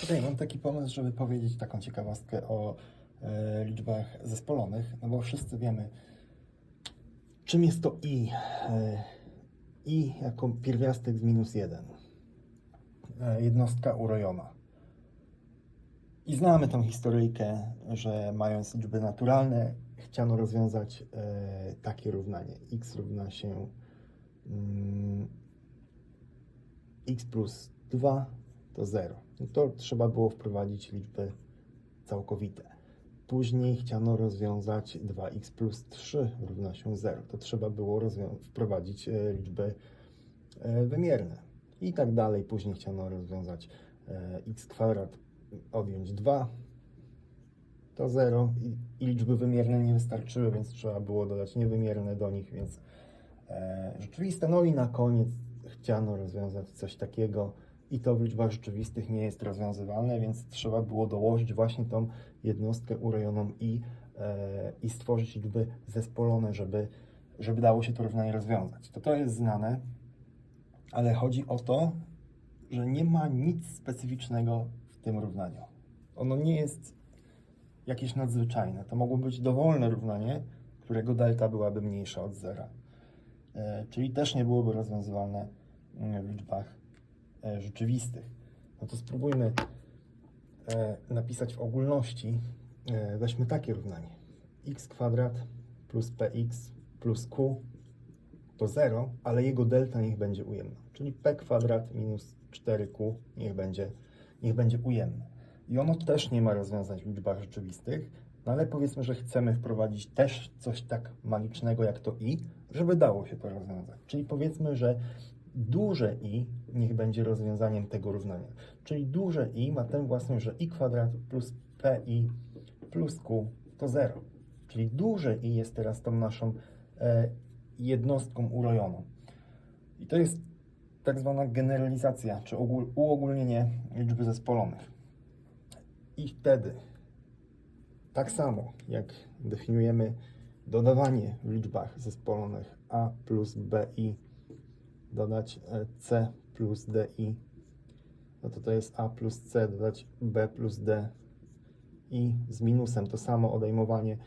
Tutaj mam taki pomysł, żeby powiedzieć taką ciekawostkę o e, liczbach zespolonych, no bo wszyscy wiemy, czym jest to i. E, i jako pierwiastek z minus 1. E, jednostka urojona. I znamy tą historyjkę, że mając liczby naturalne, chciano rozwiązać takie równanie. x równa się mm, x plus 2 to 0. No to trzeba było wprowadzić liczby całkowite. Później chciano rozwiązać 2x plus 3 równa się 0. To trzeba było wprowadzić e, liczby e, wymierne. I tak dalej. Później chciano rozwiązać e, x kwadrat odjąć 2 to 0 i, i liczby wymierne nie wystarczyły, więc trzeba było dodać niewymierne do nich, więc e, rzeczywiste. No i na koniec chciano rozwiązać coś takiego i to w liczbach rzeczywistych nie jest rozwiązywalne, więc trzeba było dołożyć właśnie tą jednostkę urojoną i, e, i stworzyć liczby zespolone, żeby, żeby dało się to równanie rozwiązać. To to jest znane, ale chodzi o to, że nie ma nic specyficznego w tym równaniu. Ono nie jest jakieś nadzwyczajne. To mogło być dowolne równanie, którego delta byłaby mniejsza od zera. E, czyli też nie byłoby rozwiązywalne mm, w liczbach rzeczywistych. No to spróbujmy e, napisać w ogólności. E, weźmy takie równanie. x kwadrat plus px plus q to 0, ale jego delta niech będzie ujemna. Czyli p kwadrat minus 4q niech będzie, niech będzie ujemne. I ono też nie ma rozwiązań w liczbach rzeczywistych, no ale powiedzmy, że chcemy wprowadzić też coś tak magicznego jak to i, żeby dało się to rozwiązać. Czyli powiedzmy, że duże i niech będzie rozwiązaniem tego równania. Czyli duże i ma tę własność, że i kwadrat plus pi plus q to 0. Czyli duże i jest teraz tą naszą e, jednostką urojoną. I to jest tak zwana generalizacja, czy ogól, uogólnienie liczby zespolonych. I wtedy, tak samo jak definiujemy dodawanie w liczbach zespolonych a plus bi, dodać e, c plus di, no to to jest a plus c, dodać b plus d i z minusem to samo odejmowanie.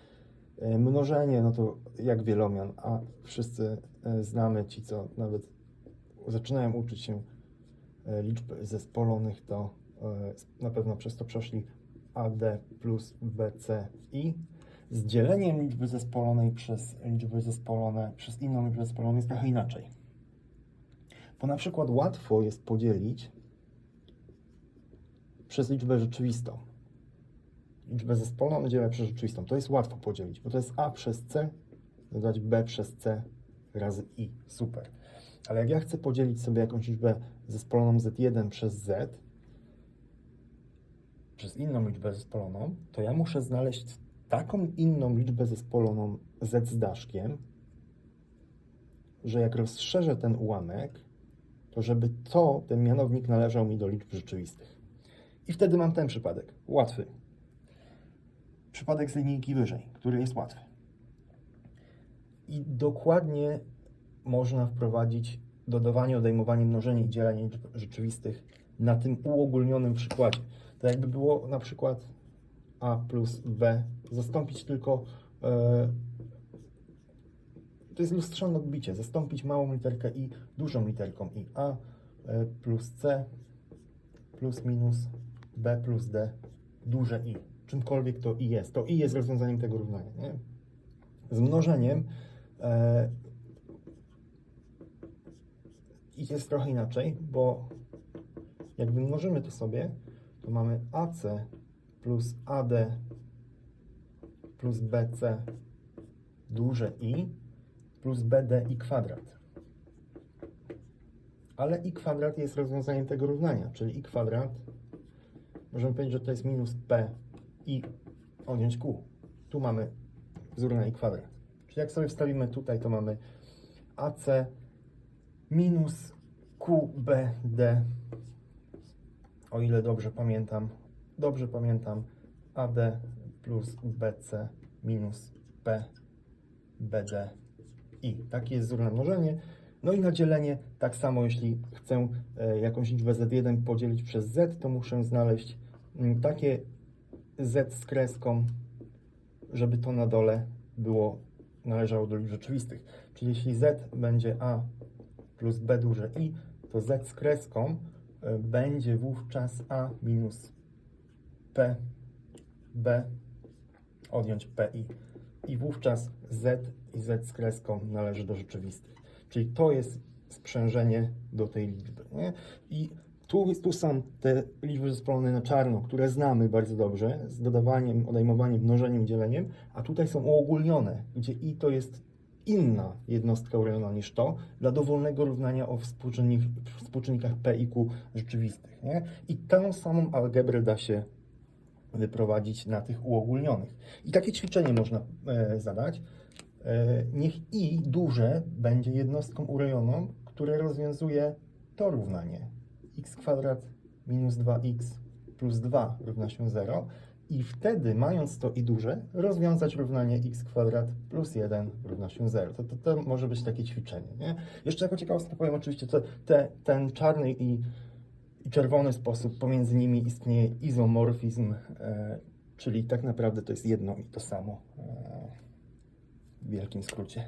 E, Mnożenie, no to jak wielomian, a wszyscy e, znamy ci, co nawet zaczynają uczyć się liczb zespolonych, to na pewno przez to przeszli AD plus BC i z dzieleniem liczby zespolonej przez liczby zespolone, przez inną liczbę zespoloną jest trochę inaczej. Bo na przykład łatwo jest podzielić przez liczbę rzeczywistą. Liczbę zespoloną dzielę przez rzeczywistą. To jest łatwo podzielić, bo to jest A przez C dodać B przez C razy I. Super. Ale jak ja chcę podzielić sobie jakąś liczbę zespoloną Z1 przez Z, przez inną liczbę zespoloną, to ja muszę znaleźć taką inną liczbę zespoloną Z z daszkiem, że jak rozszerzę ten ułamek, to żeby to, ten mianownik należał mi do liczb rzeczywistych. I wtedy mam ten przypadek. Łatwy. Przypadek z linijki wyżej, który jest łatwy. I dokładnie można wprowadzić dodawanie, odejmowanie, mnożenie i dzielenie liczb rzeczywistych na tym uogólnionym przykładzie. To jakby było na przykład a plus b, zastąpić tylko, e, to jest lustrzane odbicie, zastąpić małą literkę i dużą literką i a e, plus c plus minus b plus d duże i. Czymkolwiek to i jest. To i jest rozwiązaniem tego równania. Nie? Z mnożeniem e, jest trochę inaczej, bo jak wymnożymy to sobie, to mamy AC plus AD plus BC duże I plus BD i kwadrat. Ale i kwadrat jest rozwiązaniem tego równania, czyli i kwadrat, możemy powiedzieć, że to jest minus P i odjąć Q. Tu mamy wzór na i kwadrat. Czyli jak sobie wstawimy tutaj, to mamy AC minus QBD, o ile dobrze pamiętam, dobrze pamiętam, AD plus BC minus P BD i. Taki jest wzór na mnożenie. No i na dzielenie tak samo, jeśli chcę e, jakąś liczbę z1 podzielić przez z, to muszę znaleźć mm, takie z z kreską, żeby to na dole było należało do liczb rzeczywistych. Czyli jeśli z będzie a plus b duże i, to z z kreską e, będzie wówczas a minus p b odjąć pi. I wówczas z i z z kreską należy do rzeczywistych. Czyli to jest sprzężenie do tej liczby. Nie? I tu, tu są te liczby zespolone na czarno, które znamy bardzo dobrze, z dodawaniem, odejmowaniem, mnożeniem, dzieleniem, a tutaj są uogólnione, gdzie i to jest inna jednostka urojona niż to, dla dowolnego równania o współczynnik, współczynnikach p i q rzeczywistych. Nie? I tę samą algebrę da się wyprowadzić na tych uogólnionych. I takie ćwiczenie można e, zadać. E, niech i duże będzie jednostką urojoną, które rozwiązuje to równanie. x kwadrat minus 2x plus 2 równa się 0 i wtedy, mając to i duże, rozwiązać równanie x kwadrat plus 1 równa się 0. To, to, to może być takie ćwiczenie. Nie? Jeszcze jako ciekawostkę powiem oczywiście, że te, ten czarny i, i czerwony sposób, pomiędzy nimi istnieje izomorfizm, e, czyli tak naprawdę to jest jedno i to samo e, w wielkim skrócie.